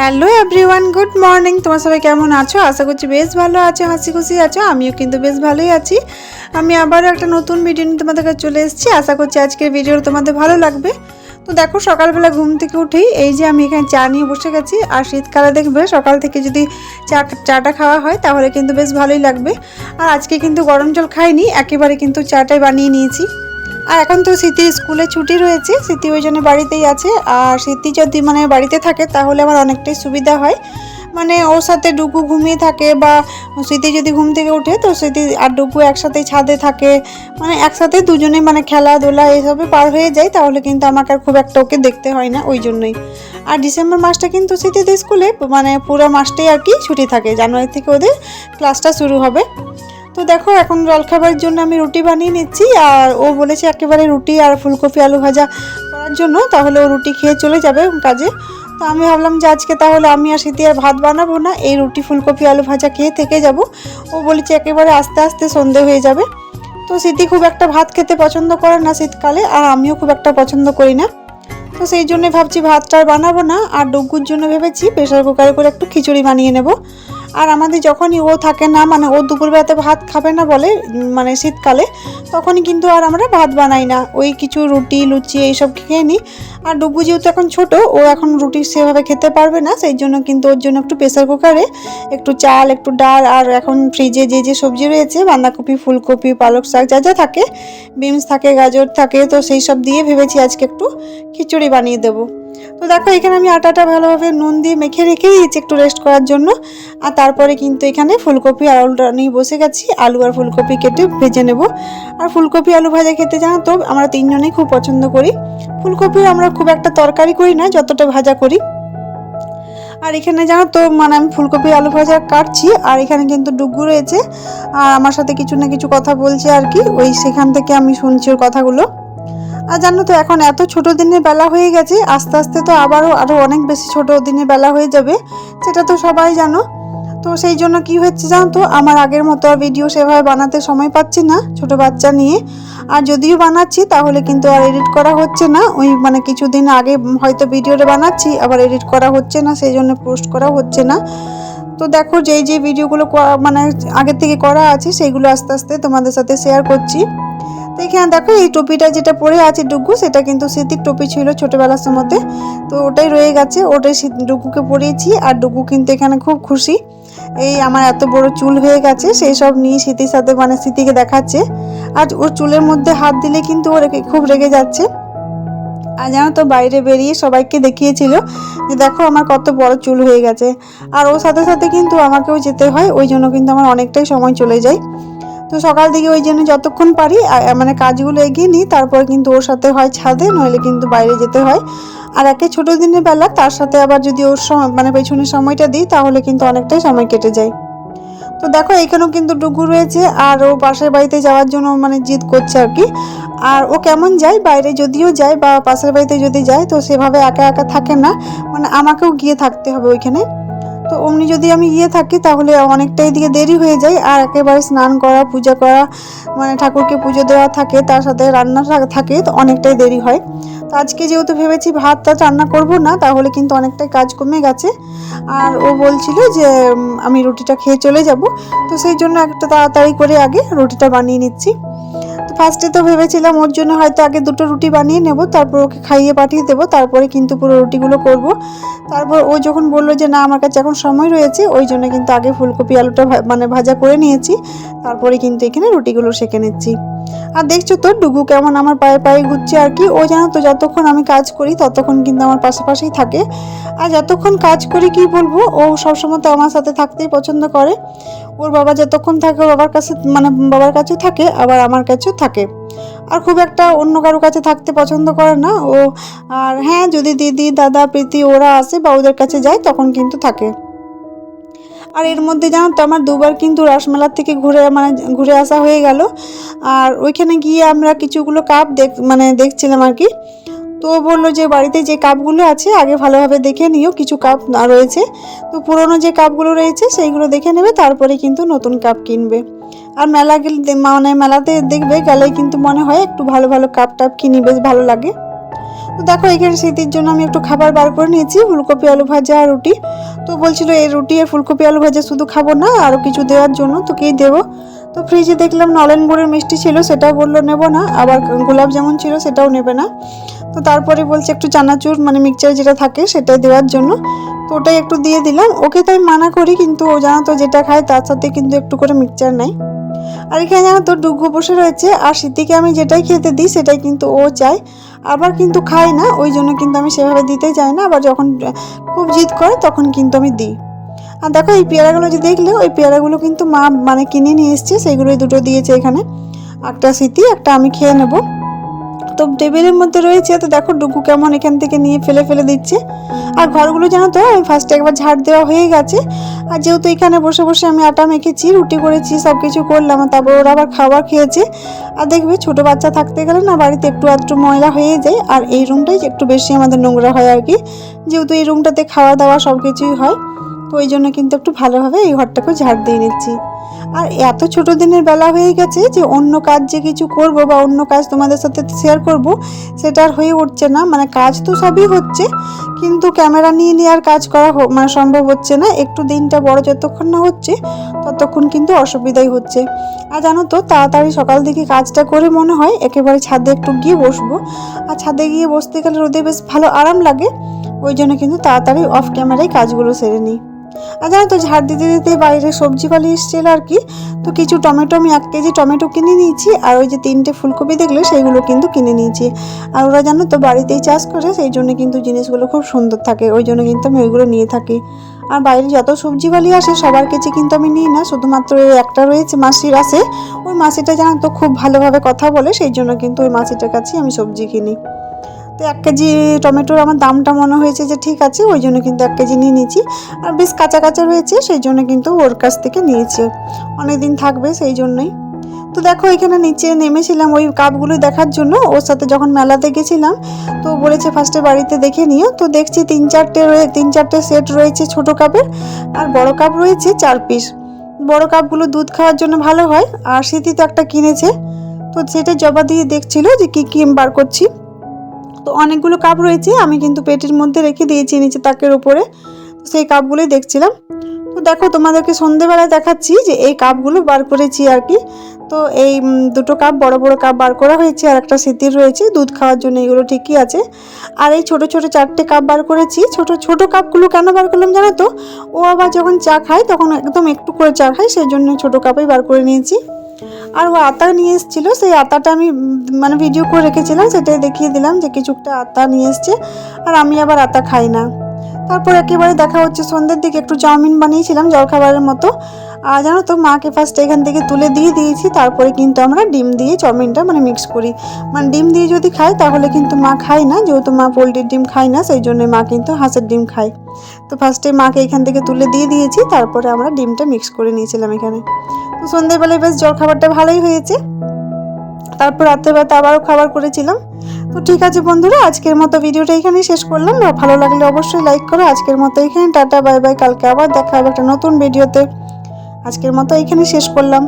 Hello everyone, good morning. তোমার সবাই কেমন আছো? আশা করছি বেশ ভালো আছো, হাসি খুশি আছো, আমিও কিন্তু বেশ ভালোই আছি। আমি আবারও একটা নতুন ভিডিও নিয়ে তোমাদের কাছে চলে এসেছি। আশা করছি আজকের ভিডিও তোমাদের ভালো লাগবে। তো দেখো, সকালবেলা ঘুম থেকে উঠেই এই যে আমি এখানে চা নিয়ে বসে গেছি। আর শীতকালে দেখবে, সকাল থেকে যদি চা, চাটা খাওয়া হয়, তাহলে কিন্তু বেশ ভালোই লাগবে। আর আজকে কিন্তু গরম জল খাইনি, একেবারে কিন্তু চাটাই বানিয়ে নিয়েছি। আর এখন তো স্মৃতির স্কুলে ছুটি রয়েছে, স্মৃতি ওই জন্য বাড়িতেই আছে। আর স্মৃতি যদি মানে বাড়িতে থাকে তাহলে আমার অনেকটাই সুবিধা হয়। মানে ওর সাথে ডুকু ঘুমিয়ে থাকে বা স্মৃতি যদি ঘুম থেকে ওঠে তো স্মৃতি আর ডুকু একসাথে ছাদে থাকে। মানে একসাথে দুজনে মানে খেলাধুলা এসবে পার হয়ে যায়, তাহলে কিন্তু আমাকে আর খুব একটা ওকে দেখতে হয় না ওই জন্যই। আর ডিসেম্বর মাসটা কিন্তু স্মৃতিদের স্কুলে মানে পুরো মাসটাই আর কি ছুটি থাকে, জানুয়ারি থেকে ওদের ক্লাসটা শুরু হবে। তো দেখো, এখন জলখাবারের জন্য আমি রুটি বানিয়ে নিচ্ছি, আর ও বলেছে একেবারে রুটি আর ফুলকপি আলু ভাজা করার জন্য, তাহলে ও রুটি খেয়ে চলে যাবে কাজে। তো আমি ভাবলাম যে আজকে তাহলে আমি আর শীতে আর ভাত বানাবো না, এই রুটি, ফুলকপি, আলু ভাজা খেয়ে থেকে যাব। ও বলেছে একেবারে আস্তে আস্তে সন্ধে হয়ে যাবে। তো স্মৃতি খুব একটা ভাত খেতে পছন্দ করে না শীতকালে, আর আমিও খুব একটা পছন্দ করি না। তো সেই জন্য ভাবছি ভাতটা আর বানাবো না, আর ডুগুর জন্য ভেবেছি প্রেশার কুকারে করে একটু খিচুড়ি বানিয়ে নেব। আর আমাদের যখনই ও থাকে না মানে ও দুপুরবেলাতে ভাত খাবে না বলে মানে শীতকালে, তখনই কিন্তু আর আমরা ভাত বানাই না। ওই কিছু রুটি, লুচি এইসব খেয়ে নিই। আর ডুগু যেহেতু এখন ছোট, ও এখন রুটি সেভাবে খেতে পারবে না, সেই জন্য কিন্তু ওর জন্য একটু প্রেসার কুকারে একটু চাল, একটু ডাল, আর এখন ফ্রিজে যে যে সবজি রয়েছে, বাঁধাকপি, ফুলকপি, পালক শাক, যা যা থাকে বিনস থাকে, গাজর থাকে, তো সেই সব দিয়ে ভেবেছি আজকে একটু খিচুড়ি বানিয়ে দেবো। তো দেখো, এখানে আমি আটাটা ভালোভাবে নুন দিয়ে মেখে রেখে দিয়েছি একটু রেস্ট করার জন্য। আর তারপরে কিন্তু এখানে ফুলকপি আর আলুটা নিয়ে বসে গেছি। আলু আর ফুলকপি কেটে ভেজে নেব। আর ফুলকপি আলু ভাজা খেতে জানো তো, আমরা তিনজনেই খুব পছন্দ করি। ফুলকপির আমরা খুব একটা তরকারি করি না, যতটা ভাজা করি। আর এখানে জানো তো মানে আমি ফুলকপি আলু ভাজা কাটছি। আর এখানে কিন্তু ডুগু রয়েছে। আর আমার সাথে কিছু না কিছু কথা বলছে আর কি। ওই সেখান থেকে আমি শুনছি ওর কথাগুলো। আর জানো তো, এখন এত ছোট দিনের বেলা হয়ে গেছে, আস্তে আস্তে তো আবারও আরও অনেক বেশি ছোট দিনের বেলা হয়ে যাবে, সেটা তো সবাই জানো। তো সেই জন্য কি হচ্ছে জানো তো, আমার আগের মতো আর ভিডিও সেভাবে বানাতে সময় পাচ্ছি না, ছোট বাচ্চা নিয়ে। আর যদিও বানাচ্ছি, তাহলে কিন্তু আর এডিট করা হচ্ছে না, ওই মানে কিছুদিন আগে হয়তো ভিডিওটা বানাচ্ছি, আবার এডিট করা হচ্ছে না, সেই জন্য পোস্ট করা হচ্ছে না। তো দেখো, যেই যে ভিডিওগুলো মানে আগের থেকে করা আছে সেইগুলো আস্তে আস্তে তোমাদের সাথে শেয়ার করছি। তো এখানে দেখো, এই টুপিটা যেটা পরে আছে ডুগু, সেটা কিন্তু স্মৃতির টুপি ছিল ছোটবেলার সময়তে তো ওটাই রয়ে গেছে, ওটাই ডুগুকে পরিয়েছি। আর ডুগু কিন্তু এখানে খুব খুশি। এই আমার এত বড় চুল হয়ে গেছে, সেই সব নিয়ে স্মৃতির সাথে মানে স্মৃতিকে দেখাচ্ছে। আর ওর চুলের মধ্যে হাত দিলে কিন্তু ও রেগে- খুব রেগে যাচ্ছে। আর জানো তো, বাইরে বেরিয়ে সবাইকে দেখিয়েছিল যে দেখো আমার কত বড় চুল হয়ে গেছে। আর ওর সাথে সাথে কিন্তু আমাকেও যেতে হয়, ওই জন্য কিন্তু আমার অনেকটাই সময় চলে যায়। তো সকাল থেকে ওই জন্য যতক্ষণ পারি মানে কাজগুলো এগিয়ে নিই, তারপর কিন্তু ওর সাথে হয় ছাদে, নইলে কিন্তু বাইরে যেতে হয়। আর একে ছোটো দিনের বেলা, তার সাথে আবার যদি ওর সময় মানে পেছনের সময়টা দিই, তাহলে কিন্তু অনেকটাই সময় কেটে যায়। তো দেখো, এখানেও কিন্তু ডুগু রয়েছে, আর ও পাশের বাড়িতে যাওয়ার জন্য মানে জিদ করছে আর কি। আর ও কেমন যায়, বাইরে যদিও যায় বা পাশের বাড়িতে যদি যায়, তো সেভাবে একা একা থাকে না। মানে আমাকেও গিয়ে থাকতে হবে ওইখানে। তো অমনি যদি আমি গিয়ে থাকি, তাহলে অনেকটাই দিকে দেরি হয়ে যায়। আর একেবারে স্নান করা, পূজা করা মানে ঠাকুরকে পুজো দেওয়া থাকে, তার সাথে রান্না থাকে, তো অনেকটাই দেরি হয়। তো আজকে যেহেতু ভেবেছি ভাত টাত রান্না করব না, তাহলে কিন্তু অনেকটাই কাজ কমে গেছে। আর ও বলছিল যে আমি রুটিটা খেয়ে চলে যাব। তো সেই জন্য একটা তাড়াতাড়ি করে আগে রুটিটা বানিয়ে নিচ্ছি। তো ফার্স্টে তো ভেবেছিলাম ওর জন্য হয়তো আগে দুটো রুটি বানিয়ে নেব, তারপর ওকে খাইয়ে পাঠিয়ে দেবো, তারপরে কিন্তু পুরো রুটিগুলো করব। তারপর ও যখন বলল যে না, আমার কাছে এখন সময় রয়েছে, ওই জন্য কিন্তু আগে ফুলকপি আলুটা মানে ভাজা করে নিয়েছি, তারপরে কিন্তু এখানে রুটিগুলো সেঁকে নিচ্ছি। আর দেখছ তো, ডুগু কেমন আমার পায়ে পায়ে ঘুরছে আর কি, ও জানো তো যতক্ষণ আমি কাজ করি ততক্ষণ কিন্তু আমার পাশাপাশিই থাকে। আর যতক্ষণ কাজ করি কি বলব, ও সবসময় তো আমার সাথে থাকতেই পছন্দ করে। ওর বাবা যতক্ষণ থাকে ওর বাবার কাছে মানে বাবার কাছেও থাকে, আবার আমার কাছেও থাকে। আর খুব একটা অন্য কারও কাছে থাকতে পছন্দ করে না। ও, আর হ্যাঁ যদি দিদি, দাদা, প্রীতি ওরা আসে বা ওদের কাছে যায়, তখন কিন্তু থাকে। আর এর মধ্যে জানো তো, আমার দুবার কিন্তু রাসমেলার থেকে ঘুরে মানে ঘুরে আসা হয়ে গেল। আর ওইখানে গিয়ে আমরা কিছুগুলো কাপ দেখ মানে দেখছিলাম আর কি। তো বলল যে বাড়িতে যে কাপগুলো আছে, আগে ভালোভাবে দেখে নিও কিছু কাপ না রয়েছে। তো পুরনো যে কাপগুলো রয়েছে, সেইগুলো দেখে নেবে, তারপরে কিন্তু নতুন কাপ কিনবে। আর মেলা গেলে মানে মেলাতে দেখবে, গেলে কিন্তু মনে হয় একটু ভালো ভালো কাপ টাপ কিনি, বেশ ভালো লাগে। তো দেখো, এখানে স্মৃতির জন্য আমি একটু খাবার বার করে নিয়েছি, ফুলকপি আলু ভাজা আর রুটি। তো বলছিল, এই রুটি আর ফুলকপি আলু ভাজা শুধু খাব না আরও কিছু দেওয়ার জন্য তো কি দেবো। তো ফ্রিজে দেখলাম নলেন গুড়ের মিষ্টি ছিল, সেটাও বলল, নেব না। আবার গোলাপ যেমন ছিল, সেটাও নেবে না। তো তারপরে বলছে একটু চানাচুর মানে মিক্সচার যেটা থাকে সেটাই দেওয়ার জন্য। তো ওটাই একটু দিয়ে দিলাম। ওকে তাই মানা করি, কিন্তু ও জানো তো যেটা খায় তার সাথে কিন্তু একটু করে মিক্সচার নেয়। আর এখানে জানো তো ডুগু বসে রয়েছে, আর স্মৃতিকে আমি যেটাই খেতে দিই সেটাই কিন্তু ও চায়। আবার কিন্তু খায় না, ওই জন্য কিন্তু আমি সেভাবে দিতে চাই না, আবার যখন খুব জিদ করে তখন কিন্তু আমি দিই। আর দেখো এই পেয়ারাগুলো যে দেখলে, ওই পেয়ারাগুলো কিন্তু মা মানে কিনে নিয়ে এসছে, সেইগুলোই দুটো দিয়েছে এখানে। একটা স্মৃতি একটা আমি খেয়ে নেব। তো টেবিলের মধ্যে রয়েছে, তো দেখো ডুগু কেমন এখান থেকে নিয়ে ফেলে ফেলে দিচ্ছে। আর ঘরগুলো জানো তো আমি ফার্স্টে একবার ঝাড় দেওয়া হয়ে গেছে। আর যেহেতু এখানে বসে বসে আমি আটা মেখেছি, রুটি করেছি সব কিছু করলাম তারপর ওরা আবার খাবার খেয়েছে। আর দেখবে ছোটো বাচ্চা থাকতে গেলে না বাড়িতে একটু আধটু ময়লা হয়ে যায়, আর এই রুমটাই একটু বেশি আমাদের নোংরা হয় আর কি। যেহেতু এই রুমটাতে খাওয়া দাওয়া সব কিছুই হয়, তো ওই জন্য কিন্তু একটু ভালোভাবে এই ঘরটাকে ঝাড় দিয়ে নিচ্ছি। আর এত ছোট দিনের বেলা হয়ে গেছে যে অন্য কাজ যে কিছু করব বা অন্য কাজ তোমাদের সাথে শেয়ার করব, সেটা আর হয়ে উঠছে না। মানে কাজ তো সবই হচ্ছে, কিন্তু ক্যামেরা নিয়ে নিয়ে আর কাজ করা মানে সম্ভব হচ্ছে না। একটু দিনটা বড় যতক্ষণ না হচ্ছে, ততক্ষণ কিন্তু অসুবিধাই হচ্ছে। আর জানো তো, তাড়াতাড়ি সকাল দিকে কাজটা করে মনে হয় একেবারে ছাদে একটু গিয়ে বসবো। আর ছাদে গিয়ে বসতে গেলে রোদে বেশ ভালো আরাম লাগে, ওই জন্য কিন্তু তাড়াতাড়ি অফ ক্যামেরায় কাজগুলো সেরে নিই। আর জানো তো, ঝাড় দিতে দিতে বাইরে সবজি বালি এসেছিল আর কি। তো কিছু টমেটো, আমি এক কেজি টমেটো কিনে নিয়েছি, আর ওই যে তিনটে ফুলকপি দেখলে সেইগুলো কিন্তু কিনে নিয়েছি। আর ওরা জানো তো, বাড়িতেই চাষ করে, সেই জন্য কিন্তু জিনিসগুলো খুব সুন্দর থাকে, ওই জন্য কিন্তু আমি ওইগুলো নিয়ে থাকি। আর বাইরে যত সবজি বালি আসে, সবার কাছে কিন্তু আমি নিই না, শুধুমাত্র ওই একটা রয়েছে মাসির আসে ওই মাসিটা জানো তো, খুব ভালোভাবে কথা বলে, সেই জন্য কিন্তু ওই মাসিটার কাছেই আমি সবজি কিনি। তো এক কেজি টমেটোর আমার দামটা মনে হয়েছে যে ঠিক আছে, ওই জন্য কিন্তু এক কেজি নিয়ে নিয়েছি। আর বেশ কাঁচা কাঁচা রয়েছে, সেই জন্য কিন্তু ওর কাছ থেকে নিয়েছে। অনেক দিন থাকবে সেই জন্যই। তো দেখো, এখানে নিচে নেমেছিলাম ওই কাপগুলো দেখার জন্য। ওর সাথে যখন মেলাতে গেছিলাম, তো বলেছে ফার্স্টে বাড়িতে দেখে নিও। তো দেখছি তিন চারটে তিন চারটে সেট রয়েছে ছোট কাপের, আর বড় কাপ রয়েছে চার পিস বড় কাপগুলো দুধ খাওয়ার জন্য ভালো হয়, আর স্মৃতি তো একটা কিনেছে। তো সেটা জবা দিয়ে দেখছিল যে কী কী বার করছি। তো অনেকগুলো কাপ রয়েছে, আমি কিন্তু পেটের মধ্যে রেখে দিয়েছি নিচে তাকের উপরে। সেই কাপগুলোই দেখছিলাম। তো দেখো, তোমাদেরকে সন্ধেবেলায় দেখাচ্ছি যে এই কাপগুলো বার করেছি আর কি। তো এই দুটো কাপ বড় বড় কাপ বার করা হয়েছে আর একটা স্মৃতির রয়েছে, দুধ খাওয়ার জন্য এগুলো ঠিকই আছে। আর এই ছোট ছোট চারটে কাপ বার করেছি, ছোট ছোট কাপগুলো কেন বার করলাম জানো তো? ও আবার যখন চা খায়, তখন একদম একটু করে চা খায় সেই জন্য ছোট কাপেই বার করে নিয়েছি। আর ও আতা নিয়ে এসেছিল, সেই আতাটা আমি মানে ভিডিও করে রেখেছিলাম, সেটাই দেখিয়ে দিলাম যে কিছুটা আতা নিয়ে এসছে, আর আমি আবার আতা খাই না। তারপর একেবারে দেখা হচ্ছে সন্ধ্যের দিকে, একটু চাউমিন বানিয়েছিলাম, জলখাবারের মতো আর জানো তো, মাকে ফার্স্ট এখান থেকে তুলে দিয়ে দিয়েছি, তারপরে কিন্তু আমরা ডিম দিয়ে চাউমিনটা মানে মিক্স করি। মানে ডিম দিয়ে যদি খাই, তাহলে কিন্তু মা খায় না, যেহেতু মা পোলট্রির ডিম খায় না, সেই জন্য মা কিন্তু হাঁসের ডিম খায়। তো ফার্স্টে মাকে এখান থেকে তুলে দিয়ে দিয়েছি, তারপরে আমরা ডিমটা মিক্স করে নিয়েছিলাম এখানে। তো সন্ধ্যেবেলায় বেশ জল খাবারটা ভালোই হয়েছে। তারপর রাত্রেবেলাতে আবারও খাবার করেছিলাম। তো ঠিক আছে বন্ধুরা, আজকের মতো ভিডিওটা এখানেই শেষ করলাম। ভালো লাগলে অবশ্যই লাইক করো। আজকের মতো এখানে টাটা, বাই বাই। কালকে আবার দেখা হবে একটা নতুন ভিডিওতে। আজকের মতো এখানে শেষ করলাম।